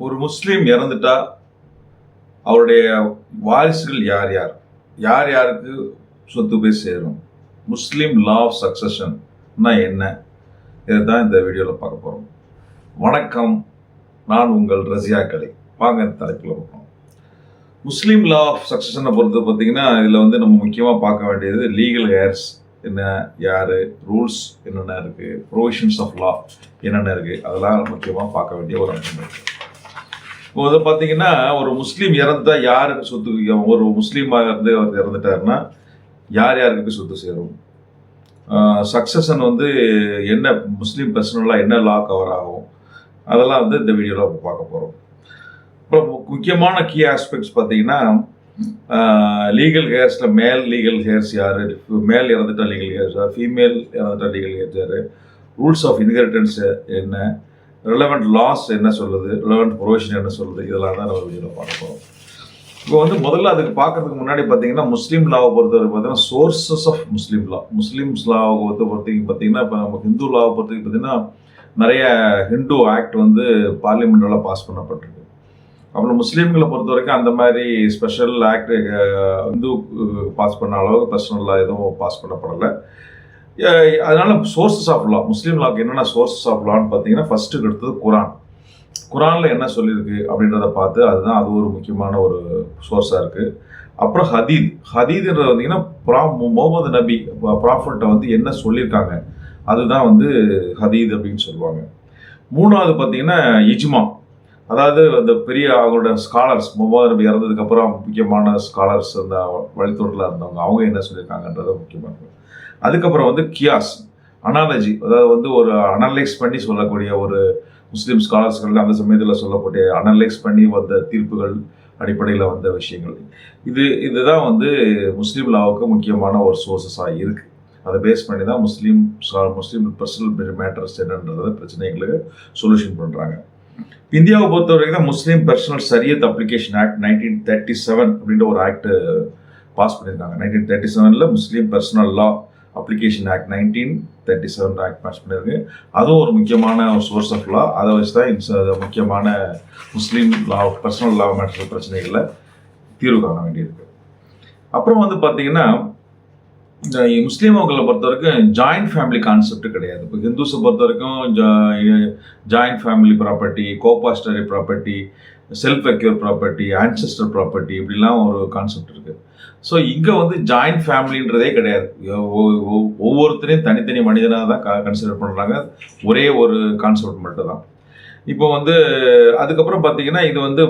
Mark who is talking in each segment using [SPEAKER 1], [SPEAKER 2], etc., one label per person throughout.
[SPEAKER 1] ஒரு முஸ்லீம் இறந்துட்டா அவருடைய வாரிசுகள் யார் யார்? யார் யாருக்கு சொத்து போய் சேரும்? முஸ்லீம் லா ஆஃப் சக்சஷன்னா என்ன? இதை தான் இந்த வீடியோவில் பார்க்க போகிறோம் வணக்கம். நான் உங்கள் ரசியா கலை. வாங்க இந்த தலைப்பில் பார்க்கணும் முஸ்லீம் லா ஆஃப் சக்சஷனை பொறுத்து பார்த்திங்கன்னா இதில் வந்து நம்ம முக்கியமாக பார்க்க வேண்டியது லீகல் ஹேர்ஸ் என்ன யார் ரூல்ஸ் என்னென்ன இருக்குது ப்ரொவிஷன்ஸ் ஆஃப் லா என்னென்ன இருக்குது அதெல்லாம் முக்கியமாக பார்க்க வேண்டிய ஒரு அம்சம். இருக்குது வந்து பார்த்தீங்கன்னா ஒரு முஸ்லீம் இறந்தா யாருக்கு சொத்து ஒரு முஸ்லீமாக இருந்து அவர் இறந்துட்டாருன்னா யார் யாருக்கு சொத்து சேரும்? சக்சஷன் வந்து என்ன முஸ்லீம் பர்சனலாக என்ன லா கவர் ஆகும்? அதெல்லாம் வந்து இந்த வீடியோவில் பார்க்க போகிறோம் இப்போ முக்கியமான கீ ஆஸ்பெக்ட்ஸ் பார்த்தீங்கன்னா லீகல் ஹேர்ஸில் மேல் லீகல் ஹேர்ஸ் யார்? மேல் இறந்துட்டா லீகல் ஹேர்ஸ் யார்? ஃபீமேல் இறந்துட்டா லீகல் ஹேர்ஸ் யார்? ரூல்ஸ் ஆஃப் இன்ஹெரிட்டன்ஸ் என்ன? ரிலவெண்ட் லாஸ் என்ன சொல்லுது ரிலவெண்ட் ப்ரொவிஷன் என்ன சொல்லுது இதெல்லாம் தான் நம்ம வீடியோவில் பார்க்க போகிறோம் இப்போ வந்து முதல்ல அதுக்கு பார்க்கறதுக்கு முன்னாடி பார்த்தீங்கன்னா முஸ்லீம் லாவை பொறுத்தவரை பார்த்தீங்கன்னா sources of Muslim law Muslims லாவை பொறுத்த பொறுத்தவரைக்கும் பார்த்தீங்கன்னா இப்போ நம்ம ஹிந்து லாவை பொறுத்தவரைக்கும் பார்த்தீங்கன்னா நிறைய ஹிந்து ஆக்ட் வந்து பார்லிமெண்ட்டில் பாஸ் பண்ணப்பட்டிருக்கு. அப்புறம் முஸ்லீம்களை பொறுத்த வரைக்கும் அந்த மாதிரி ஸ்பெஷல் ஆக்ட் இந்து பாஸ் பண்ண அளவுக்கு பர்சனலாக எதுவும் பாஸ் பண்ணப்படலை. அதனால சோர்ஸஸ் ஆஃப் லா முஸ்லீம் லாக்கு என்னென்ன சோர்ஸஸ் ஆஃப் லான்னு பார்த்தீங்கன்னா ஃபர்ஸ்ட்டு எடுத்தது குரான் குரானில் என்ன சொல்லியிருக்கு அப்படின்றத பார்த்து அதுதான் அது ஒரு முக்கியமான ஒரு சோர்ஸாக இருக்குது அப்புறம் ஹதீத். ஹதீதுன்றது வந்தீங்கன்னா ப்ரா முகமது நபி ப்ராஃபர்ட்டை வந்து என்ன சொல்லியிருக்காங்க அதுதான் வந்து ஹதீத் அப்படின்னு சொல்லுவாங்க. மூணாவது பார்த்தீங்கன்னா இஜ்மா. அதாவது அந்த பெரிய அவங்களோட ஸ்காலர்ஸ் முகமது நபி இறந்ததுக்கப்புறம் முக்கியமான ஸ்காலர்ஸ் அந்த வழித்தோட்டில் இருந்தவங்க அவங்க என்ன சொல்லியிருக்காங்கன்றத முக்கியமானது அதுக்கப்புறம் வந்து கியாஸ் அனாலஜி அதாவது வந்து ஒரு அனலைஸ் பண்ணி சொல்லக்கூடிய ஒரு முஸ்லீம் ஸ்காலர்ஸ்கள் அந்த சமயத்தில் சொல்லக்கூடிய அனலைஸ் பண்ணி வந்த தீர்ப்புகள் அடிப்படையில் வந்த விஷயங்கள். இது இதுதான் வந்து முஸ்லீம் லாவுக்கு முக்கியமான ஒரு சோர்ஸஸாக இருக்குது அதை பேஸ் பண்ணி தான் முஸ்லீம் முஸ்லீம் பர்சனல் மேட்டர்ஸ் என்னன்றத பிரச்சனைகளுக்கு சொல்யூஷன் பண்ணுறாங்க இந்தியாவை பொறுத்த வரைக்கும் தான் Muslim personal Shariat application act nineteen thirty seven அப்படின்ற ஒரு ஆக்ட் பாஸ் பண்ணியிருக்காங்க. நைன்டீன் தேர்ட்டி செவனில் Muslim personal law application act nineteen thirty seven act pass பண்ணியிருக்கு அதுவும் ஒரு முக்கியமான ஒரு சோர்ஸ் ஆஃப் லா அதை வச்சு தான் முக்கியமான முஸ்லீம் லா பர்சனல் லா மேட்டர் பிரச்சனைகளில் தீர்வு காண வேண்டியிருக்கு. அப்புறம் வந்து பார்த்தீங்கன்னா இந்த முஸ்லீம்களை பொறுத்த வரைக்கும் ஜாயிண்ட் ஃபேமிலி கான்செப்ட் கிடையாது. இப்போ ஹிந்துஸை பொறுத்த வரைக்கும் joint family property coparcenary property self acquire property ancestor property இப்படிலாம் ஒரு கான்செப்ட் இருக்குது ஸோ இங்கே வந்து ஜாயிண்ட் ஃபேமிலின்றதே கிடையாது. ஒவ்வொருத்தரையும் தனித்தனி மனிதனாக தான் கன்சிடர் பண்ணுறாங்க ஒரே ஒரு கான்செப்ட் மட்டும் தான் இப்போ வந்து அதுக்கப்புறம் பார்த்தீங்கன்னா இது வந்து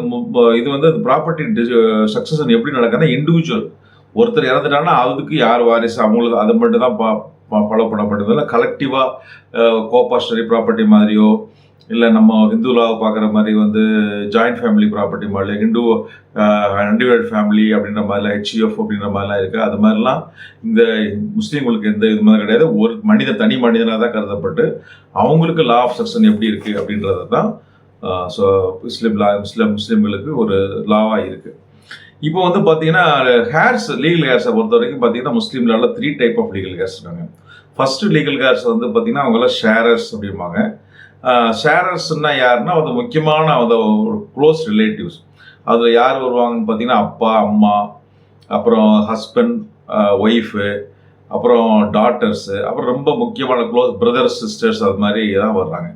[SPEAKER 1] இது வந்து ப்ராப்பர்ட்டி சக்ஸஷன் எப்படி நடக்குதுன்னா இண்டிவிஜுவல் ஒருத்தர் இறந்துட்டாங்கன்னா அதுக்கு யார் வாரிசு? அவங்களுக்கு அது மட்டும் தான் பா ஃபாலோ பண்ணப்படுது. இல்லை கலெக்டிவாக கோபாஸ்டரி ப்ராப்பர்ட்டி மாதிரியோ இல்லை நம்ம ஹிந்துலாவை பார்க்குற மாதிரி வந்து ஜாயிண்ட் ஃபேமிலி ப்ராப்பர்ட்டி மாதிரி ஹிந்து அன்டிவைட் ஃபேமிலி அப்படின்ற மாதிரிலாம் ஹெச்இஎஃப் அப்படின்ற மாதிரிலாம் இருக்குது அது மாதிரிலாம் இந்த முஸ்லீம்களுக்கு எந்த இது மாதிரி கிடையாது. ஒரு மனித தனி மனிதனாக தான் கருதப்பட்டு அவங்களுக்கு லா ஆஃப் செக்ஷன் எப்படி இருக்குது அப்படின்றது தான் ஸோ முஸ்லீம் லா முஸ்லீம் முஸ்லீம்களுக்கு ஒரு லாவாக இருக்குது இப்போ வந்து பார்த்தீங்கன்னா ஹேர்ஸ் லீகல் ஹேர்ஸை பொறுத்த வரைக்கும் பார்த்தீங்கன்னா முஸ்லீம்ல three type of legal heirs இருக்காங்க. ஃபர்ஸ்ட் லீகல் ஹேர்ஸ் வந்து பார்த்தீங்கன்னா அவங்களாம் ஷேரர்ஸ் அப்படிம்பாங்க. ஷேரர்ஸ்னா யாருன்னா அது முக்கியமான அந்த க்ளோஸ் ரிலேட்டிவ்ஸ் அதில் யார் வருவாங்கன்னு பார்த்தீங்கன்னா அப்பா அம்மா அப்புறம் ஹஸ்பண்ட் ஒய்ஃபு அப்புறம் டாட்டர்ஸு அப்புறம் ரொம்ப முக்கியமான க்ளோஸ் பிரதர்ஸ் சிஸ்டர்ஸ் அது மாதிரி தான் வர்றாங்க.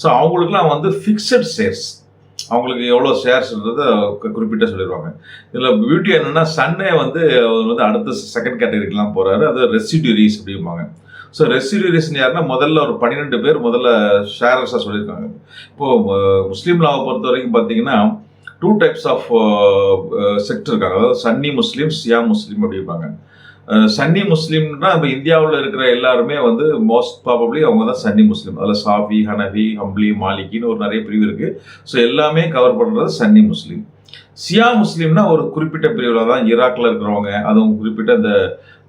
[SPEAKER 1] ஸோ அவங்களுக்குலாம் வந்து ஃபிக்ஸட் ஷேர்ஸ் அவங்களுக்கு எவ்வளோ ஷேர்ஸ்ன்றத குறிப்பிட்ட சொல்லிடுவாங்க இதில் பியூட்டி என்னென்னா சன்னே வந்து அவர் வந்து அடுத்த செகண்ட் கேட்டகரிக்கெலாம் போகிறாரு அது ரெசிடியூரிஸ் அப்படிம்பாங்க. ஸோ ரெசிடியூரிஸ்னு யாருன்னா முதல்ல ஒரு பன்னிரெண்டு பேர் முதல்ல ஷேரர்ஸாக சொல்லியிருக்காங்க. இப்போது முஸ்லீம் லாவை பொறுத்த வரைக்கும் பார்த்தீங்கன்னா two types of sector uh, uh, இருக்காங்க. அதாவது சன்னி முஸ்லீம் சியா முஸ்லீம் அப்படிம்பாங்க. சன்னி முஸ்லீம்னா இப்போ இந்தியாவில் இருக்கிற எல்லாருமே வந்து மோஸ்ட் ப்ராபப்ளி அவங்க தான் சன்னி முஸ்லீம். அதில் சாஃபி ஹனவி ஹம்ப்லி மாலிகின்னு ஒரு நிறைய பிரிவு இருக்குது ஸோ எல்லாமே கவர் பண்ணுறது சன்னி முஸ்லீம். சியா முஸ்லீம்னா ஒரு குறிப்பிட்ட பிரிவில் தான் ஈராக்கில் இருக்கிறவங்க அதுவும் குறிப்பிட்ட இந்த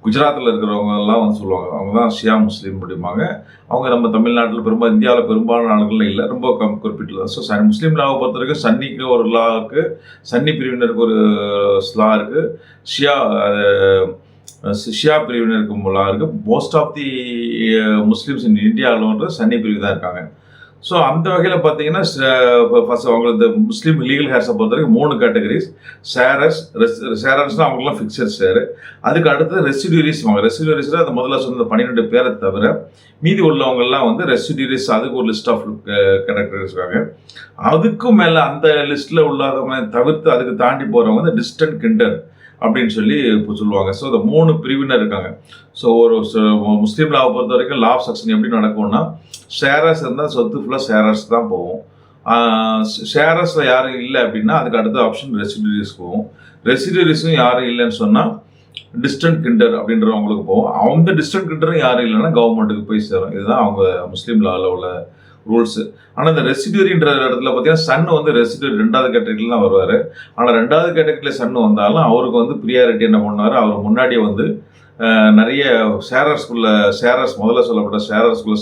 [SPEAKER 1] குஜராத்தில் இருக்கிறவங்க எல்லாம் வந்து சொல்லுவாங்க. அவங்க தான் ஷியா முஸ்லீம் அப்படிம்பாங்க. அவங்க நம்ம தமிழ்நாட்டில் பெரும்பாலும் இந்தியாவில் பெரும்பாலான நாடுகளில் இல்லை. ரொம்ப கம் குறிப்பிட்டு ஸோ சன் முஸ்லீம் லாவை பொறுத்த வரைக்கும் சன்னிக்கு ஒரு லா இருக்குது சன்னி பிரிவினருக்கு ஒரு ஸ்லா இருக்குது ஷியா ஷியா பிரிவினருக்கு லா இருக்குது most of the Muslims in இந்தியாவில் சன்னி பிரிவு தான் இருக்காங்க. ஸோ அந்த வகையில் பார்த்தீங்கன்னா ஃபர்ஸ்ட் அவங்களுக்கு இந்த முஸ்லீம் லீகல் ஹேர்ஸை பொறுத்த வரைக்கும் மூணு கேட்டகரிஸ் ரெஸ் ஸாரர்ஸ்னால் அவங்களாம் ஃபிக்ஸட் ஷேர் அதுக்கு அடுத்து ரெசிடியூரிஸ் வாங்க ரெசிடியூரிஸில் அந்த முதல்ல சொன்ன பன்னிரெண்டு பேரை தவிர மீதி உள்ளவங்கெல்லாம் வந்து ரெசிடியூரிஸ் அதுக்கு ஒரு லிஸ்ட் ஆஃப் கேட்டகரிஸ் இருக்காங்க. அதுக்கும் மேலே அந்த லிஸ்ட்டில் உள்ளாதவங்க தவிர்த்து அதுக்கு தாண்டி போகிறவங்க வந்து டிஸ்டன்ட் கிண்டர் அப்படின்னு சொல்லி இப்போ சொல்லுவாங்க. ஸோ இந்த மூணு பிரிவினர் இருக்காங்க. ஸோ ஒரு ச- முஸ்லீம் லாவை பொறுத்த வரைக்கும் லா ஆஃப் சக்ஷன் எப்படி நடக்கும்னா ஷேரர்ஸ் இருந்தால் சொத்து ஃபுல்லாக ஷேரர்ஸ் தான் போகும். ஷேரர்ஸில் யாரும் இல்லை அப்படின்னா அதுக்கு அடுத்த ஆப்ஷன் ரெசிடரிஸ் போகும். ரெசிடரிஸும் யாரும் இல்லைன்னு சொன்னால் டிஸ்டன்ட் கிண்டர் அப்படின்றவங்களுக்கு போகும். அவங்க டிஸ்டன்ட் கிண்டரும் யாரும் இல்லைன்னா கவர்மெண்ட்டுக்கு போய் சேரும். இதுதான் அவங்க முஸ்லீம் லாவில் உள்ள ரூல்ஸு ஆனால் இந்த ரெசிடியூரின்ற இடத்துல பார்த்தீங்கன்னா சன் வந்து ரெசிடியூரி ரெண்டாவது கேட்டகரியில் தான் வருவார். ஆனால் ரெண்டாவது கேட்டகரியில் சன் வந்தாலும் அவருக்கு வந்து ப்ரியாரிட்டி என்ன பண்ணுவார்? அவர் முன்னாடியே வந்து நிறைய ஷேரர்ஸ்குள்ள ஷேரர்ஸ் முதல்ல சொல்லப்பட்ட ஷேரர்ஸ்குள்ள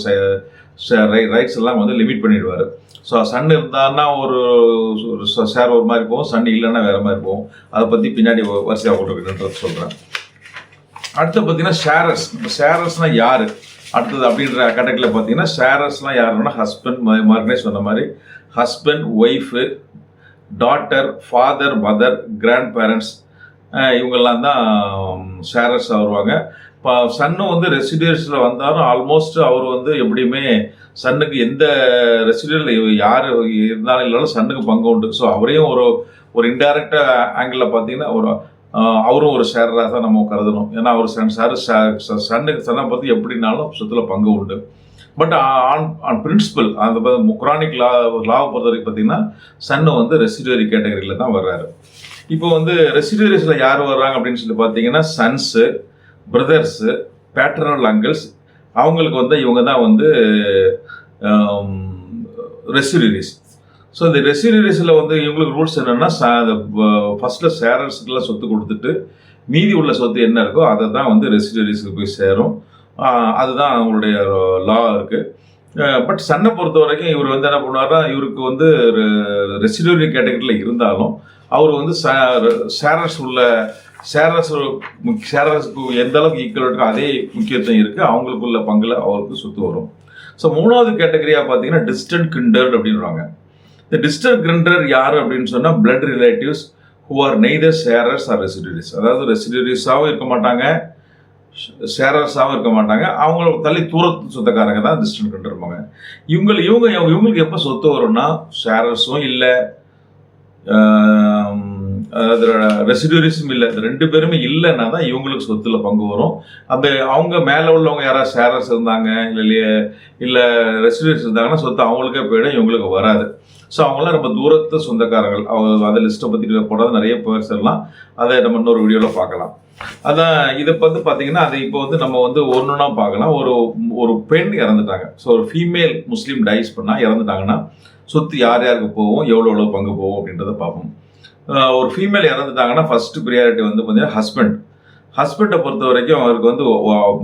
[SPEAKER 1] ரைட்ஸ் எல்லாம் வந்து லிமிட் பண்ணிடுவார். ஸோ சன் இருந்தான்னா ஒரு ஷேர் ஒரு மாதிரி போகும். சன் இல்லைன்னா வேறு மாதிரி போகும். அதை பற்றி பின்னாடி வரிசையாக கொடுக்குறேன்றது சொல்கிறேன் அடுத்து பார்த்தீங்கன்னா ஷேரர்ஸ் இப்போ ஷேரர்ஸ்னால் யார்? அடுத்தது அப்படின்ற கேட்டகரியில் பார்த்தீங்கன்னா ஷேரர்ஸ்லாம் யாருன்னா ஹஸ்பண்ட் மார்க்கனே சொன்ன மாதிரி husband wife daughter father mother grandparents இவங்கெல்லாம் தான் ஷேரர்ஸ் வருவாங்க இப்போ சன்னு வந்து ரெசிடியல்ஸில் வந்தாலும் ஆல்மோஸ்ட் அவர் வந்து எப்படியுமே சன்னுக்கு எந்த ரெசிடியல் யார் இருந்தாலும் இல்லைனாலும் சன்னுக்கு பங்கு உண்டு. ஸோ அவரையும் ஒரு ஒரு இன்டைரக்டாக ஆங்கிளில் பார்த்தீங்கன்னா ஒரு அவரும் ஒரு ஷேராக தான் நம்ம கருதணும். ஏன்னா அவர் சன் சார் சன்னுக்கு சன்னை பற்றி எப்படினாலும் சொத்தில் பங்கு உண்டு. பட் ஆன் ஆன் பிரின்சிபல் அந்த முக்ரானிக் லா லாவை பொறுத்த வரைக்கும் பார்த்தீங்கன்னா சன்னு வந்து ரெசிடரி கேட்டகரியில் தான் வர்றாரு. இப்போ வந்து ரெசிடரிஸில் யார் வர்றாங்க அப்படின்னு சொல்லி பார்த்தீங்கன்னா சன்ஸு பிரதர்ஸு பேட்டர்னல் அங்கிள்ஸ் அவங்களுக்கு வந்து இவங்க தான் வந்து ரெசிடரிஸ் ஸோ இந்த ரெசிடரிஸில் வந்து இவங்களுக்கு ரூல்ஸ் என்னென்னா ஃபஸ்ட்டில் ஷேரர்ஸுக்கெல்லாம் சொத்து கொடுத்துட்டு மீதி உள்ள சொத்து என்ன இருக்கோ அதை தான் வந்து ரெசிடரிஸுக்கு போய் சேரும். அதுதான் அவங்களுடைய லா இருக்குது பட் சன்னை பொறுத்த வரைக்கும் இவர் வந்து என்ன பண்ணுவார்னா இவருக்கு வந்து ரெசிடரி கேட்டகரியில் இருந்தாலும் அவர் வந்து ஷேரர்ஸ் உள்ள ஷேரர்ஸ் ஷேரர்ஸ்க்கு எந்த அளவுக்கு ஈக்குவல் இருக்கோ அதே முக்கியத்துவம் இருக்குது அவங்களுக்குள்ள பங்கில் அவருக்கு சொத்து வரும். ஸோ மூணாவது கேட்டகரியாக பார்த்தீங்கன்னா டிஸ்டன்ட் கிண்டர்ட் அப்படின்றாங்க இந்த டிஸ்டன்ட் கிரண்டர் யார் அப்படின்னு சொன்னால் blood relatives who are neither sharers or residuaries அதாவது ரெசிடரிஸாகவும் இருக்க மாட்டாங்க ஷேரர்ஸாகவும் இருக்க மாட்டாங்க. அவங்கள தள்ளி தூரத்து சொந்தக்காரங்க தான் டிஸ்டன்ட் கிண்டர் இருப்பாங்க. இவங்க இவங்க இவங்களுக்கு எப்போ சொத்து வரும்னா ஷேரர்ஸும் இல்லை அதாவது ரெசிடியூரிஸும் இல்லை. இந்த ரெண்டு பேருமே இல்லைன்னா தான் இவங்களுக்கு சொத்துல பங்கு வரும். அந்த அவங்க மேலே உள்ளவங்க யாராவது ஷேரர்ஸ் இருந்தாங்க இல்லை இல்லை ரெசிடியூரிஸ் இருந்தாங்கன்னா சொத்து அவங்களுக்கே போயிடும் இவங்களுக்கு வராது. ஸோ அவங்களாம் ரொம்ப தூரத்து சொந்தக்காரங்கள். அவங்க அந்த லிஸ்ட்டை பற்றி போடாத நிறைய பேர்ஸ் எல்லாம் அதை நம்ம இன்னொரு வீடியோவில் பார்க்கலாம். அதான் இதை வந்து பார்த்தீங்கன்னா அது இப்போ வந்து நம்ம வந்து ஒன்றுனா பார்க்கலாம். ஒரு ஒரு பெண் இறந்துட்டாங்க. ஸோ ஒரு ஃபீமேல் முஸ்லீம் டைஸ் பண்ணால் இறந்துட்டாங்கன்னா சொத்து யார் யாருக்கு போகும் எவ்வளோ எவ்வளோ பங்கு போகும் அப்படின்றத பார்ப்போம். ஒரு ஃபீமேல் இறந்துட்டாங்கன்னா ஃபஸ்ட்டு ப்ரியாரிட்டி வந்து பார்த்தீங்கன்னா ஹஸ்பண்ட் ஹஸ்பண்டை பொறுத்த வரைக்கும் அவருக்கு வந்து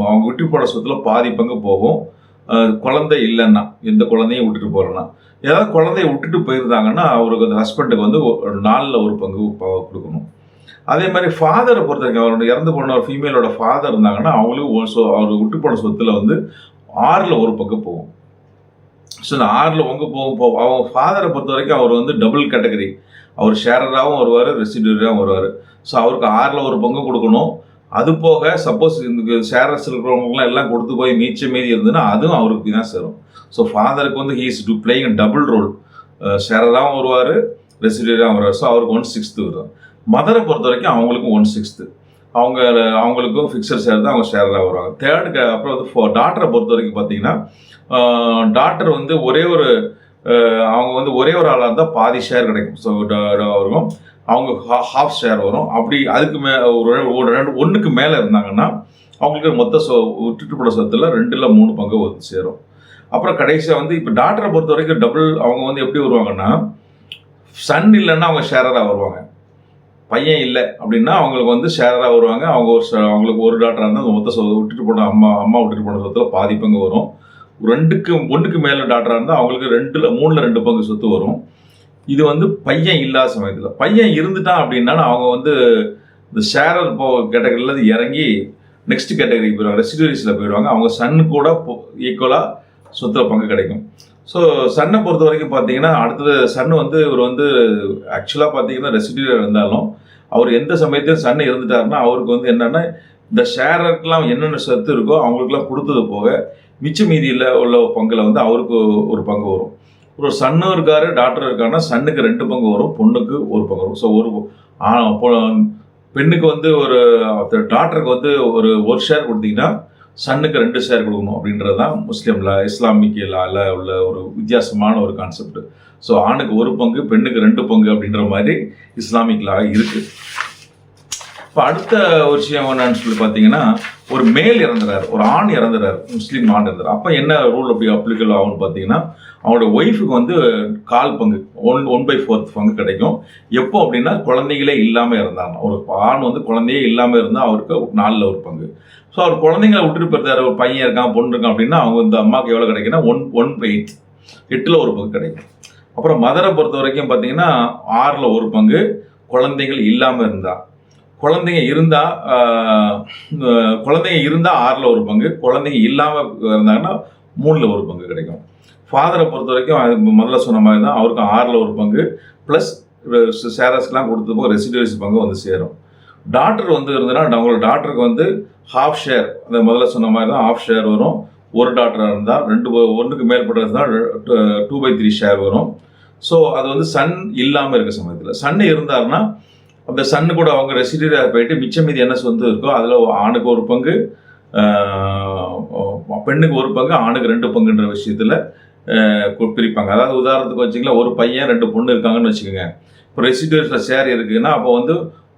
[SPEAKER 1] அவங்க விட்டு போட சொத்துல பாதி பங்கு போகும். குழந்தை இல்லைன்னா எந்த குழந்தையும் விட்டுட்டு போகலன்னா. ஏதாவது குழந்தைய விட்டுட்டு போயிருந்தாங்கன்னா அவருக்கு அந்த ஹஸ்பண்டுக்கு வந்து ஒரு நாளில் ஒரு பங்கு கொடுக்கணும். அதே மாதிரி ஃபாதரை பொறுத்த வரைக்கும் அவரோட இறந்து போன ஒரு ஃபீமேலோட ஃபாதர் இருந்தாங்கன்னா அவங்களுக்கு ஒரு சொ- அவர் விட்டு போன சொத்தில் வந்து ஆறில் ஒரு பங்கு போகும். ஸோ இந்த ஆறில் உங்க போகும் போ அவங்க ஃபாதரை பொறுத்த வரைக்கும் அவர் வந்து டபுள் கேட்டகரி அவர் ஷேரராகவும் வருவார் ரெசிடியூராகவும் வருவார். ஸோ அவருக்கு ஆறில் ஒரு பங்கு கொடுக்கணும். அது போக சப்போஸ் இந்த ஷேரர்ஸ் இருக்கிறவங்கலாம் எல்லாம் கொடுத்து போய் மீச்சம் மீதி இருந்ததுன்னா அதுவும் அவருக்கு தான் சேரும். ஸோ ஃபாதருக்கு வந்து he is to playing double role ஷேரராகவும் வருவார் ரெசிடியூராகவும் வருவார். ஸோ அவருக்கு ஒன் சிக்ஸ்த்து வரும். மதரை பொறுத்த வரைக்கும் அவங்களுக்கும் ஒன் சிக்ஸ்த்து அவங்க அவங்களுக்கும் ஃபிக்ஸர் ஷேர் தான் அவங்க ஷேராக வருவாங்க. தேர்டுக்கு அப்புறம் வந்து ஃபோ டாக்டரை பொறுத்த வரைக்கும் பார்த்தீங்கன்னா uh, டாக்டர் வந்து ஒரே ஒரு uh, அவங்க வந்து ஒரே ஒரு ஆளாக இருந்தால் பாதி ஷேர் கிடைக்கும். ஸோ வரும். அவங்க ஹாஃப் ஷேர் வரும். அப்படி அதுக்கு மே ஒரு ரெண்டு- ஒரு ஒன்றுக்கு மேலே இருந்தாங்கன்னா அவங்களுக்கு மொத்த சொ விட்டுட்டு போட சொத்துல ரெண்டில் மூணு பங்கு வந்து சேரும் அப்புறம் கடைசியாக வந்து இப்போ டாக்டரை பொறுத்த வரைக்கும் டபுள் அவங்க வந்து எப்படி வருவாங்கன்னா சன் இல்லைன்னா அவங்க ஷேரராக வருவாங்க. பையன் இல்லை அப்படின்னா அவங்களுக்கு வந்து ஷேரராக வருவாங்க. அவங்க ஒரு ச- அவங்களுக்கு ஒரு டாக்டராக இருந்தால் அந்த மொத்த சொ விட்டுட்டு போன அம்மா அம்மா விட்டுட்டு போன சொத்துல பாதி பங்கு வரும். ரெண்டுக்கு ஒன்றுக்கு மேலே டாக்டராக இருந்தால் அவங்களுக்கு ரெண்டில் மூணில் ரெண்டு பங்கு சொத்து வரும். இது வந்து பையன் இல்லாத சமயத்தில். பையன் இருந்துட்டான் அப்படின்னா அவங்க வந்து இந்த ஷேரர் போ கேட்டகரியில் இறங்கி நெக்ஸ்ட் கேட்டகரிக்கு போயிடுவாங்க. ரெசிடியூரிஸில் போயிடுவாங்க. அவங்க சன் கூட ஈக்குவலாக சொத்துல பங்கு கிடைக்கும். ஸோ சன்னை பொறுத்த வரைக்கும் பார்த்தீங்கன்னா அடுத்தது சன் வந்து இவர் வந்து ஆக்சுவலாக பார்த்தீங்கன்னா ரெசிடியூர் இருந்தாலும் அவர் எந்த சமயத்தையும் சன் இருந்துட்டாருன்னா அவருக்கு வந்து என்னென்னா இந்த ஷேரருக்கெல்லாம் என்னென்ன சொத்து இருக்கோ அவங்களுக்குலாம் கொடுத்தது போக மிச்ச மீதியில் உள்ள பங்கில் வந்து அவருக்கு ஒரு பங்கு வரும். ஒரு சன்னும் இருக்காரு டாக்டர் இருக்காருன்னா சன்னுக்கு ரெண்டு பங்கு வரும் பொண்ணுக்கு ஒரு பங்கு வரும். ஸோ ஒரு பெண்ணுக்கு வந்து ஒரு டாக்டருக்கு வந்து ஒரு ஒரு ஷேர் கொடுத்தீங்கன்னா சன்னுக்கு ரெண்டு ஷேர் கொடுக்கணும் அப்படின்றது தான் முஸ்லீம்ல இஸ்லாமிக் உள்ள ஒரு வித்தியாசமான ஒரு கான்செப்ட் ஸோ ஆணுக்கு ஒரு பங்கு பெண்ணுக்கு ரெண்டு பங்கு அப்படின்ற மாதிரி இஸ்லாமிக் லா இருக்கு. இப்போ அடுத்த ஒரு விஷயம் என்னன்னு சொல்லி பார்த்தீங்கன்னா ஒரு மேல் இறந்துறாரு ஒரு ஆண் இறந்துறாரு முஸ்லீம் ஆண் இறந்துறாரு. அப்போ என்ன ரூல் அப்படி அப்ளிகபிள் ஆகும்னு பார்த்தீங்கன்னா அவனோட ஒய்ஃபுக்கு வந்து கால் பங்கு ஒன் ஒன் பை ஃபோர்த் பங்கு கிடைக்கும். எப்போ அப்படின்னா குழந்தைகளே இல்லாமல் இருந்தாங்க ஒரு ஆண் வந்து குழந்தையே இல்லாமல் இருந்தால் அவருக்கு நாலில் ஒரு பங்கு. ஸோ அவர் குழந்தைங்களை விட்டுட்டு போயிருந்தாரு ஒரு பையன் இருக்கான் பொண்ணு இருக்கான் அப்படின்னா அவங்க இந்த அம்மாவுக்கு எவ்வளோ கிடைக்குன்னா ஒன் ஒன் எயிட் எட்டில் ஒரு பங்கு கிடைக்கும். அப்புறம் மதரை பொறுத்த வரைக்கும் பார்த்தீங்கன்னா ஆறில் ஒரு பங்கு குழந்தைகள் இல்லாமல் இருந்தால் குழந்தைங்க இருந்தால் குழந்தைங்க இருந்தால் ஆறில் ஒரு பங்கு குழந்தைங்க இல்லாமல் இருந்தாங்கன்னா மூணில் ஒரு பங்கு கிடைக்கும். ஃபாதரை பொறுத்த வரைக்கும் முதல்ல சொன்ன மாதிரி தான் அவருக்கு ஆறில் ஒரு பங்கு ப்ளஸ் ஷேரஸ்க்கெலாம் கொடுத்து போக ரெசிடியூஸ் பங்கு வந்து சேரும். டாக்டர் வந்து இருந்ததுன்னா அவங்களோட டாக்டருக்கு வந்து ஹாஃப் ஷேர் அந்த முதல்ல சொன்ன மாதிரி தான் ஹாஃப் ஷேர் வரும். ஒரு டாக்டராக இருந்தால் ரெண்டு ஒன்றுக்கு மேற்பட்ட இருந்தால் டூ பை த்ரீ ஷேர் வரும். ஸோ அது வந்து சன் இல்லாமல் இருக்க சமயத்தில். சன் இருந்தாருன்னா அந்த சன்னு கூட அவங்க ரெசிடியூராக போயிட்டு மிச்சம் மீது என்ன சொந்தம் இருக்கோ அதில் ஆணுக்கு ஒரு பங்கு பெண்ணுக்கு ஒரு பங்கு ஆணுக்கு ரெண்டு பங்குன்ற விஷயத்தில் பிரிப்பாங்க. அதாவது உதாரணத்துக்கு வச்சுக்கலாம் ஒரு பையன் ரெண்டு பொண்ணு இருக்காங்கன்னு வச்சுக்கோங்க. இப்போ ரெசிடியூஸில் ஷேர் இருக்குதுன்னா அப்போ வந்து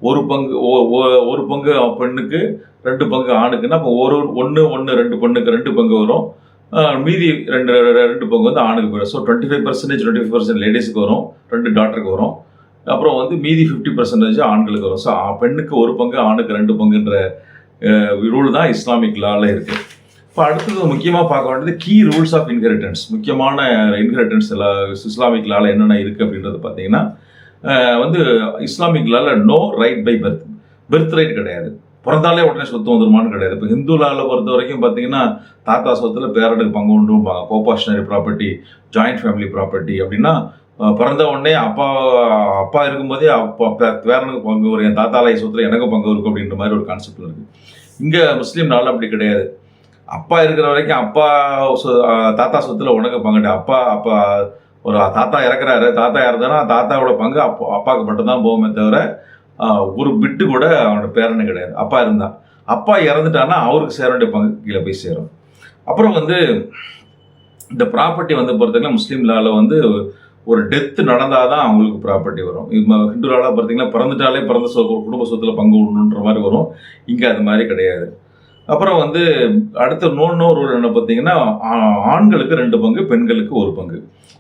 [SPEAKER 1] ஒரு பங்கு ஒரு பங்கு பெண்ணுக்கு ரெண்டு பங்கு ஆணுக்குன்னா அப்போ ஒரு ஒன்று ஒன்று ரெண்டு பொண்ணுக்கு ரெண்டு பங்கு வரும். மீதி ரெண்டு ரெண்டு பங்கு வந்து ஆணுக்கு போயிடும். So twenty five percentage twenty five percent லேடிஸுக்கு வரும் ரெண்டு டாக்டருக்கு வரும். அப்புறம் வந்து மீதி ஃபிஃப்டி பர்சன்டேஜ் ஆண்களுக்கு வரும். ஸோ பெண்ணுக்கு ஒரு பங்கு ஆணுக்கு ரெண்டு பங்குன்ற ரூல் தான் இஸ்லாமிக் லாவில் இருக்குது இப்போ அடுத்தது முக்கியமாக பார்க்க வேண்டியது கீ ரூல்ஸ் ஆஃப் இன்ஹெரிட்டன்ஸ் முக்கியமான இன்ஹெரிட்டன்ஸ் இஸ்லாமிக் லாவில் என்னென்ன இருக்குது அப்படின்றது பார்த்தீங்கன்னா வந்து இஸ்லாமிக்லால் no right by birth birth right கிடையாது. பிறந்தாலே உடனே சொத்து வந்துருமான்னு கிடையாது. இப்போ ஹிந்து லாவில் பொறுத்த வரைக்கும் பார்த்தீங்கன்னா தாத்தா சொத்தில் பேரனுக்கு பங்கு உண்டும்பாங்க coparcenary property joint family property அப்படின்னா பிறந்த உடனே அப்பா அப்பா இருக்கும்போதே அப்பா பேரனுக்கு பங்கு வரும். என் தாத்தாலாய் சொத்துல எனக்கு பங்கு இருக்கும் அப்படின்ற மாதிரி ஒரு கான்செப்ட் இருக்குது இங்கே முஸ்லீம் அப்படி கிடையாது. அப்பா இருக்கிற வரைக்கும் அப்பா சொ- தாத்தா சொத்துல உனக்கு பங்குட்டு அப்பா அப்பா ஒரு தாத்தா இறக்குறாரு. தாத்தா இறந்தனா தாத்தாவோட பங்கு அப்போ அப்பாவுக்கு மட்டும்தான் போகுமே தவிர ஒரு பிட்டு கூட அவனோட பேரனு கிடையாது. அப்பா இருந்தான் அப்பா இறந்துட்டான்னா அவருக்கு சேர வேண்டிய பங்கு கீழே போய் சேரும். அப்புறம் வந்து இந்த ப்ராப்பர்ட்டி வந்து பொறுத்தவரைக்கும் முஸ்லீம் லாவில் வந்து ஒரு டெத்து நடந்தால் தான் அவங்களுக்கு ப்ராப்பர்ட்டி வரும். இப்போ ஹிந்து பார்த்தீங்கன்னா பிறந்துட்டாலே பிறந்த சொ குடும்ப சொத்துல பங்கு உண்டுன்ற மாதிரி வரும். இங்கே அது மாதிரி கிடையாது. அப்புறம் வந்து அடுத்த இன்னொன்று ரூல் என்ன பார்த்தீங்கன்னா ஆண்களுக்கு ரெண்டு பங்கு பெண்களுக்கு ஒரு பங்கு.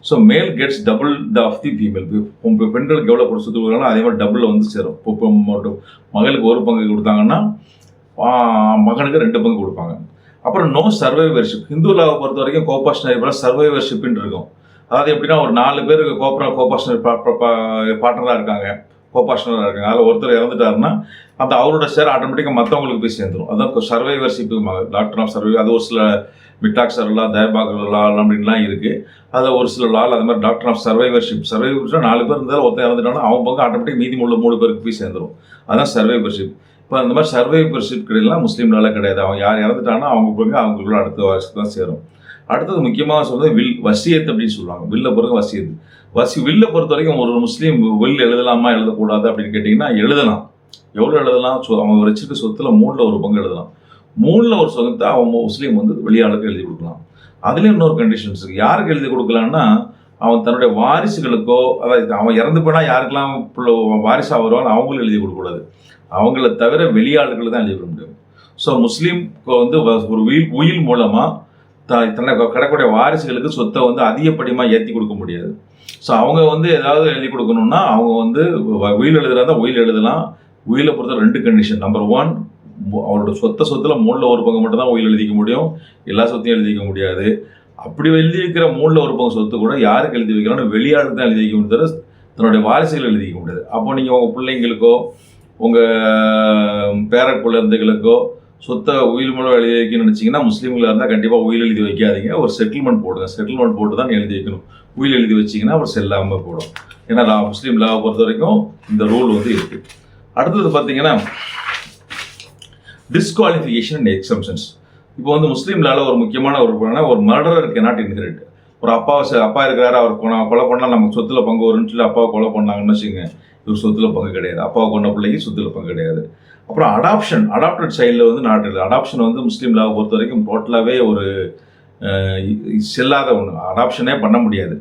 [SPEAKER 1] So male gets double the of the female இப்போ பெண்களுக்கு எவ்வளோ கொடுத்து கொடுக்குறாங்களோ அதே மாதிரி டபுளில் வந்து சேரும். இப்போ மட்டும் மகளுக்கு ஒரு பங்கு கொடுத்தாங்கன்னா மகனுக்கு ரெண்டு பங்கு கொடுப்பாங்க. அப்புறம் நோ சர்வைவர்ஷிப் ஹிந்துலாவை பொறுத்த வரைக்கும் கோபாஷனரி போல சர்வைவர்ஷிப்னு இருக்கும். அதாவது எப்படின்னா ஒரு நாலு பேருக்கு கோப்ரா கோபாஷனரி பார்ட்னராக இருக்காங்க. கோபாஷனராக இருக்காங்க. அதில் ஒருத்தர் இறந்துட்டாருன்னா அந்த அவரோட ஷேர் ஆட்டோமேட்டிக்காக மற்றவங்களுக்கு போய் சேர்ந்துரும். அதான் சர்வைவர்ஷிப்பு டாக்டர் ஆஃப் சர்வை அது ஒரு சில மிட்டாக் சர்லா தயபாக் லா அப்படின்லாம் இருக்குது அதில் ஒரு சில லால் அது மாதிரி டாக்டர் ஆஃப் சர்வைவர்ஷிப் சர்வைவர்ஷிப் நாலு பேர் இருந்தாலும் ஒருத்தர் இறந்துட்டாங்கன்னா அவன் பங்கு ஆட்டோமேட்டிக் மீதி மூணு மூணு பேருக்கு போய் சேர்ந்துரும். அதான் சர்வைவர்ஷிப் இப்போ அந்த மாதிரி சர்வைவர்ஷிப் கிடையாது முஸ்லீம்னால கிடையாது. அவன் யார் இறந்துட்டானா அவங்க பங்கு அவங்களுக்குள்ள அடுத்த வருஷத்துக்கு தான் சேரும். அடுத்தது முக்கியமாக சொல்கிறது வில் வசியத் அப்படின்னு சொல்லுவாங்க. வில்ல பிறகு வசியத்து வசி வில்லை பொறுத்த வரைக்கும் ஒரு முஸ்லீம் வில் எழுதலாமா எழுதக்கூடாது அப்படின்னு கேட்டிங்கன்னா எழுதலாம். எவ்வளோ எழுதலாம்? சொ- அவன் வச்சிருக்க சொத்துல மூணில் ஒரு பங்கு எழுதலாம். மூணில் ஒரு சொத்தை அவன் முஸ்லீம் வந்து வெளியாளுக்கு எழுதி கொடுக்கலாம். அதுலேயும் இன்னொரு கண்டிஷன்ஸ் இருக்குது யாருக்கு எழுதி கொடுக்கலான்னா அவன் தன்னுடைய வாரிசுகளுக்கோ அதாவது அவன் இறந்து போனால் யாருக்கெல்லாம் புள்ள- வாரிசா வருவாங்க அவங்களும் எழுதி கொடுக்கக்கூடாது. அவங்கள தவிர வெளியாளுகளை தான் எழுதி கொடுக்க முடியும். ஸோ முஸ்லீம்க்கு வந்து வ- ஒரு உயில் உயில் மூலமாக த கிடக்கூடிய வாரிசுகளுக்கு சொத்தை வந்து அதிகப்படியமாக ஏற்றி கொடுக்க முடியாது. ஸோ அவங்க வந்து ஏதாவது எழுதி கொடுக்கணும்னா அவங்க வந்து வ- உயில் எழுதுறதா உயில் எழுதலாம். உயிலை பொறுத்த ரெண்டு கண்டிஷன் நம்பர் ஒன் அவரோட சொத்த சொத்தில் மூணில் ஒரு பங்கு மட்டும் தான் உயில் எழுதிக்க முடியும். எல்லா சொத்தையும் எழுதிக்க முடியாது. அப்படி எழுதி வைக்கிற மூணில் ஒரு பங்கு சொத்து கூட யாருக்கு எழுதி வைக்கலாம்னு வெளியாளுக்கு தான் எழுதி வைக்க முடியும் தன்னுடைய வாரிசுகள் எழுதிக்க முடியாது. அப்போ நீங்கள் உங்கள் பிள்ளைங்களுக்கோ உங்கள் பேர குழந்தைகளுக்கோ சொத்தை உயில் மூலம் எழுதி வைக்கணும்னு நினச்சிங்கன்னா முஸ்லீம்களாக இருந்தால் கண்டிப்பாக உயில் எழுதி வைக்காதீங்க. ஒரு செட்டில்மெண்ட் போடுங்க. செட்டில்மெண்ட் போட்டு தான் எழுதி வைக்கணும். உயில் எழுதி வச்சிங்கன்னா அவர் செல்லாமல் போடும். ஏன்னா லா முஸ்லீம் லாவை பொறுத்த வரைக்கும் இந்த ரூல் வந்து இருக்குது அடுத்தது பார்த்தீங்கன்னா டிஸ்குவாலிஃபிகேஷன் அண்ட் எக்ஸம்ஷன்ஸ் இப்போ வந்து முஸ்லீம் லால ஒரு முக்கியமான ஒரு பண்ணால் ஒரு மர்டரர் ஆனால் இன்கிரேட் ஒரு அப்பா அப்பா இருக்கிறாரு அவர் கொலை கொலை பண்ணால் நமக்கு சொத்துல பங்கு வரும்னு சொல்லி அப்பாவை கொலை பண்ணாங்கன்னு வச்சுங்க இவர் சொத்துல பங்கு கிடையாது. அப்பாவை கொண்ட பிள்ளைக்கு சொத்துல பங்கு கிடையாது. அப்புறம் அடாப்ஷன் அடாப்டட் சைல்டில் வந்து நாட்டு இல்லை. அடாப்ஷன் வந்து முஸ்லீம் லாவை பொறுத்த வரைக்கும் டோட்டலாகவே ஒரு செல்லாத ஒன்று அடாப்ஷனே பண்ண முடியாது.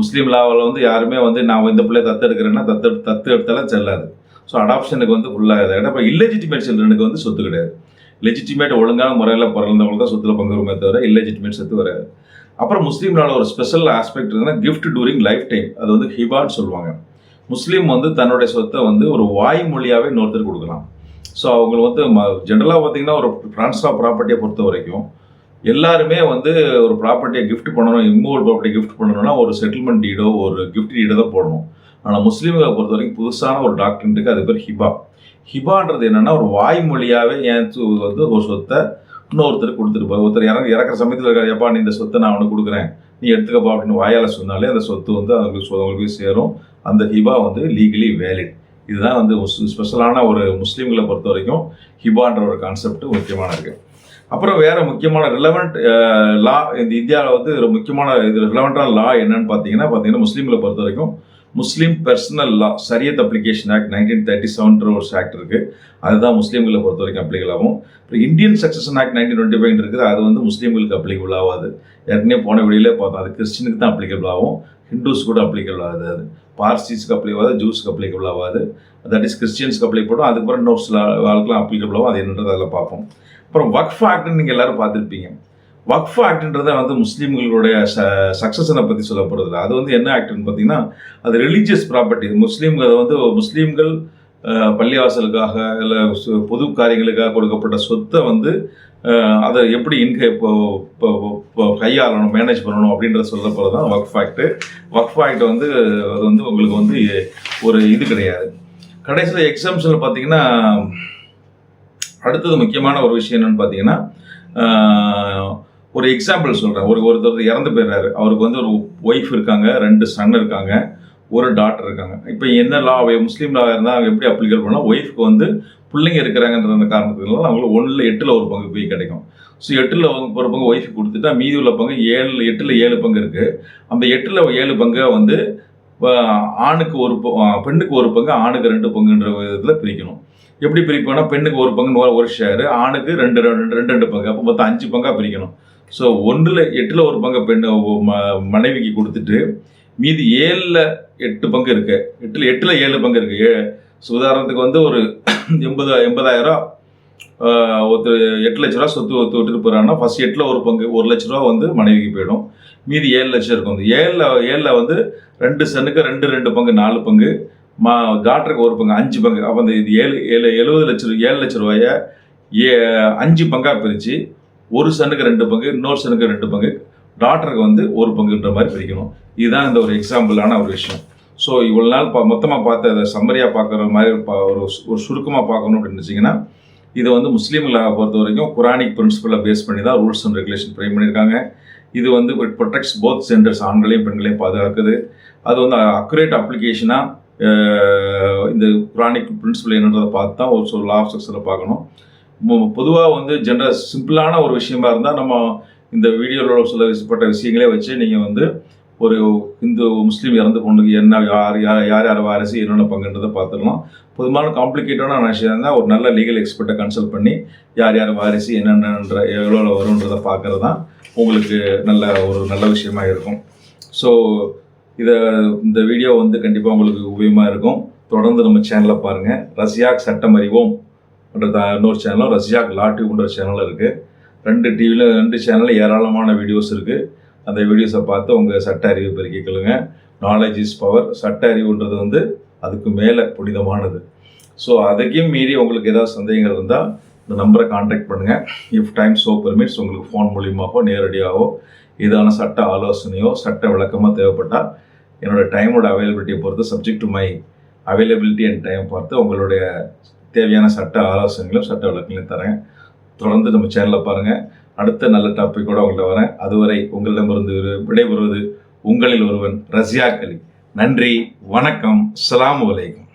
[SPEAKER 1] முஸ்லீம் லாவில் வந்து யாருமே வந்து நான் இந்த பிள்ளை தத்து எடுக்கிறேன்னா தத்து தத்து எடுத்தாலும் செல்லாது. ஸோ அடாப்ஷனுக்கு வந்து ஃபுல்லாக இதை இப்போ இல்லெஜிட்டிமேட் சில்ட்ரனுக்கு வந்து சொத்து கிடையாது. லெஜிட்டிமேட் ஒழுங்கான முறையில் பிறந்தவங்க தான் சொத்துல பங்கு தவிர இல்லெஜிட்டிமேட் சொத்து வராது. அப்புறம் முஸ்லீம்னால ஒரு ஸ்பெஷல் ஆஸ்பெக்ட் இருக்குன்னா கிஃப்ட் டூரிங் லைஃப் டைம் அது வந்து ஹிபான்னு சொல்லுவாங்க. முஸ்லீம் வந்து தன்னுடைய சொத்தை வந்து ஒரு வாய்மொழியாகவே இன்னொருத்தர் கொடுக்கலாம். ஸோ அவங்க வந்து ஜென்ரலாக பார்த்தீங்கன்னா ஒரு ட்ரான்ஸ்ஃபர் ப்ராப்பர்ட்டியை பொறுத்த வரைக்கும் எல்லாருமே வந்து ஒரு ப்ராப்பர்ட்டியை கிஃப்ட் பண்ணணும் இம்மூவல் ப்ராப்பர்ட்டி கிஃப்ட் பண்ணணும்னா ஒரு செட்டில்மெண்ட் டீடோ ஒரு கிஃப்ட் டீடோ தான் போடணும். ஆனால் முஸ்லீம்களை பொறுத்த வரைக்கும் புதுசான ஒரு டாக்குமெண்ட்டுக்கு அது பேர் ஹிபா. ஹிபான்றது என்னென்னா ஒரு வாய்மொழியாகவே ஏன் வந்து ஒரு சொத்தை இன்னொருத்தர் கொடுத்துட்டு போய் ஒருத்தர் இறங்க இறக்குற சமயத்தில் இருக்கிற எப்பா நீ இந்த சொத்தை நான் அவனுக்கு கொடுக்குறேன். நீ எடுத்துக்கப்பா அப்படின்னு வாயால் சொன்னாலே அந்த சொத்து வந்து அவங்களுக்கு அவங்களுக்கு சேரும். அந்த ஹிபா வந்து லீகலி வேலிட் இதுதான் வந்து ஸ்பெஷலான ஒரு முஸ்லீம்களை பொறுத்த வரைக்கும் ஹிபான்ற ஒரு கான்செப்ட் முக்கியமான இருக்கு அப்புறம் வேறு முக்கியமான ரிலவெண்ட் லா இந்த இந்தியாவில் வந்து ஒரு முக்கியமான இது ரிலவெண்ட்டான லா என்னன்னு பார்த்தீங்கன்னா பார்த்தீங்கன்னா முஸ்லீம்களை பொறுத்த வரைக்கும் Muslim personal law Shariat application act nineteen thirty செவன்ற ஒரு ஆக்ட் இருக்குது அதுதான் முஸ்லீம்களை பொறுத்த வரைக்கும் அப்ளிகல் ஆகும். அப்புறம் Indian succession act nineteen twenty five இருக்குது. அது வந்து முஸ்லீம்களுக்கு அப்ளிகபிள் ஆகாது. ஏற்கனவே போன வெளியிலே பார்த்தோம். அது கிறிஸ்டினுக்கு தான் அப்ளிகபிள் ஆகும். ஹிந்துஸ் கூட அப்ளிகபிள் ஆகாது. அது பார்சிஸ்க்கு அப்ளிகபிள் ஆகாது ஜூஸ்க்கு அப்ளிகபிள் ஆகாது. தட் இஸ் கிறிஸ்டியன்ஸ்க்கு அப்ளை போடும் அதுக்கப்புறம் இன்னொரு சில ஆளுக்கெல்லாம் அப்ளிகபிள் ஆகும். அது என்னன்றது அதில் பார்ப்போம். அப்புறம் வக்ஃப் ஆக்ட்னு நீங்கள் எல்லாரும் பார்த்துருப்பீங்க. வக்ஃப் ஆக்ட்ன்றதை வந்து முஸ்லீம்களுடைய ச சக்ஸஸனை பற்றி சொல்லப்படுறதில்ல அது வந்து என்ன ஆக்ட்னு பார்த்தீங்கன்னா அது ரிலீஜியஸ் ப்ராப்பர்ட்டி முஸ்லீம்கள் அதை வந்து முஸ்லீம்கள் பள்ளிவாசலுக்காக இல்லை பொது காரியங்களுக்காக கொடுக்கப்பட்ட சொத்தை வந்து அதை எப்படி இன்க இப்போ கையாளணும் மேனேஜ் பண்ணணும் அப்படின்றத சொல்ல போகிறது தான் ஒர்க் ஆக்ட் ஒர்க் ஃபேக்ட் வந்து அது வந்து உங்களுக்கு வந்து ஒரு இது கிடையாது. கடைசியில் எக்ஸாம்ஷனில் பார்த்தீங்கன்னா அடுத்தது முக்கியமான ஒரு விஷயம் என்னென்னு பார்த்தீங்கன்னா ஒரு எக்ஸாம்பிள் சொல்கிறேன் ஒரு ஒருத்தர் இறந்து போயிடுறாரு. அவருக்கு வந்து ஒரு ஒய்ஃப் இருக்காங்க ரெண்டு சன் இருக்காங்க ஒரு டாட்டர் இருக்காங்க. இப்போ என்ன லா முஸ்லீம் லா இருந்தால் அவங்க எப்படி அப்ளிகேட் பண்ணால் ஒய்ஃப்க்கு வந்து பிள்ளைங்க இருக்கிறாங்கன்ற அந்த காரணத்துக்குனால அவங்களுக்கு ஒன்றில் எட்டில் ஒரு பங்கு போய் கிடைக்கும். ஸோ எட்டில் ஒரு பங்கு ஒய்ஃப் கொடுத்துட்டா மீதி உள்ள பங்கு ஏழு எட்டில் ஏழு பங்கு இருக்குது அந்த எட்டில் ஏழு பங்கை வந்து ஆணுக்கு ஒரு பெண்ணுக்கு ஒரு பங்கு ஆணுக்கு ரெண்டு பங்குன்ற விதத்தில் பிரிக்கணும். எப்படி பிரிப்போம்னா பெண்ணுக்கு ஒரு பங்கு ஒரு ஷேரு ஆணுக்கு ரெண்டு ரெண்டு ரெண்டு ரெண்டு பங்கு. அப்போ மொத்தம் அஞ்சு பங்காக பிரிக்கணும். ஸோ ஒன்றில் எட்டில் ஒரு பங்கு பெண் ம- மனைவிக்கு கொடுத்துட்டு மீதி ஏழில் எட்டு பங்கு இருக்குது எட்டில் எட்டில் ஏழு பங்கு இருக்குது ஸோ உதாரணத்துக்கு வந்து ஒரு எண்பது எண்பதாயிரம் ஒருத்தர் எட்டு லட்ச ரூபா சொத்து ஒத்து விட்டுட்டு போகிறாங்கன்னா ஃபஸ்ட் எட்டில் ஒரு பங்கு ஒரு லட்ச ரூபா வந்து மனைவிக்கு போயிடும். மீதி ஏழு லட்சம் இருக்கும். அந்த ஏழில் ஏழில் வந்து ரெண்டு சனுக்கு ரெண்டு ரெண்டு பங்கு நாலு பங்கு மா டாக்டருக்கு ஒரு பங்கு அஞ்சு பங்கு. அப்போ அந்த இது ஏழு ஏழு எழுபது லட்ச ரூபா ஏழு லட்ச ரூபாயை ஏ அஞ்சு பங்காக பிரித்து ஒரு சனுக்கு ரெண்டு பங்கு இன்னொரு சனுக்கு ரெண்டு பங்கு டாக்டருக்கு வந்து ஒரு பங்குன்ற மாதிரி பிரிக்கணும். இதுதான் இந்த ஒரு எக்ஸாம்பிளான ஒரு விஷயம். ஸோ இவ்வளோ நாள் பா மொத்தமாக பார்த்து அதை சம்மரியாக பார்க்குற மாதிரி பா- ஒரு ஒரு சுருக்கமாக பார்க்கணும் அப்படின்னு வச்சிங்கன்னா இது வந்து முஸ்லீம்களை பொறுத்த வரைக்கும் குரானிக் பிரின்சிபலை பேஸ் பண்ணி தான் ரூல்ஸ் அண்ட் ரெகுலேஷன் ஃப்ரேம் பண்ணியிருக்காங்க. இது வந்து ப்ரொடெக்ட்ஸ் போத் சென்டர்ஸ் ஆண்களையும் பெண்களையும் பாதுகாக்குது. அது வந்து அக்குரேட் அப்ளிகேஷனாக இந்த குரானிக் பிரின்சிபல் என்னன்றதை பார்த்து தான் ஒரு சொல் லா ஆஃப் செக்ஸில் பார்க்கணும் பொதுவாக வந்து ஜென்ரல் சிம்பிளான ஒரு விஷயமா இருந்தால் நம்ம இந்த வீடியோவில் சில விஷயப்பட்ட விஷயங்களே வச்சு நீங்கள் வந்து ஒரு இந்து முஸ்லீம் இறந்து பொண்ணுக்கு என்ன யார் யார் யார் யார் வாரிசு என்னென்ன பங்குன்றதை பார்த்துடலாம். பொதுவான காம்ப்ளிகேட்டடான விஷயம் இருந்தால் ஒரு நல்ல லீகல் எக்ஸ்பர்ட்டை கன்சல்ட் பண்ணி யார் யார் வாரிசு என்னென்னன்ற எவ்வளோ வரும்ன்றதை பார்க்குறது தான் உங்களுக்கு நல்ல ஒரு நல்ல விஷயமா இருக்கும். ஸோ இதை இந்த வீடியோ வந்து கண்டிப்பாக உங்களுக்கு உபயோகமாக இருக்கும். தொடர்ந்து நம்ம சேனலை பாருங்கள் ரஷ்யாக் சட்டம் அறிவோம் இன்னொரு சேனலும் ரஷ்யாக் லா டியூப்ன்ற சேனலும் இருக்குது ரெண்டு டிவியில் ரெண்டு சேனலில் ஏராளமான வீடியோஸ் இருக்குது அந்த வீடியோஸை பார்த்து உங்கள் சட்ட அறிவு பெருக்கிக்கொள்ளுங்க நாலேஜ் இஸ் பவர் சட்ட அறிவுன்றது வந்து அதுக்கு மேலே புனிதமானது. ஸோ அதையும் மீறி உங்களுக்கு ஏதாவது சந்தேகங்கள் இருந்தால் இந்த நம்பரை காண்டாக்ட் பண்ணுங்கள் இஃப் டைம் சோ பெர்மிட்ஸ் உங்களுக்கு ஃபோன் மூலியமாகவோ நேரடியாகவோ இதான சட்ட ஆலோசனையோ சட்ட விளக்கமோ தேவைப்பட்டால் என்னோட டைமோட அவைலபிலிட்டியை பொறுத்து subject to my availability and time பார்த்து உங்களுடைய தேவையான சட்ட ஆலோசனைகளும் சட்ட விளக்கங்களையும் தரேன். தொடர்ந்து நம்ம சேனலை பாருங்கள் அடுத்த நல்ல டாப்பிக்கோட உங்கள்கிட்ட வரேன். அதுவரை உங்களிடமிருந்து விடைபெறுவது உங்களில் ஒருவன் ரஷ்யா கலி நன்றி வணக்கம் அலாம் வலைக்கம்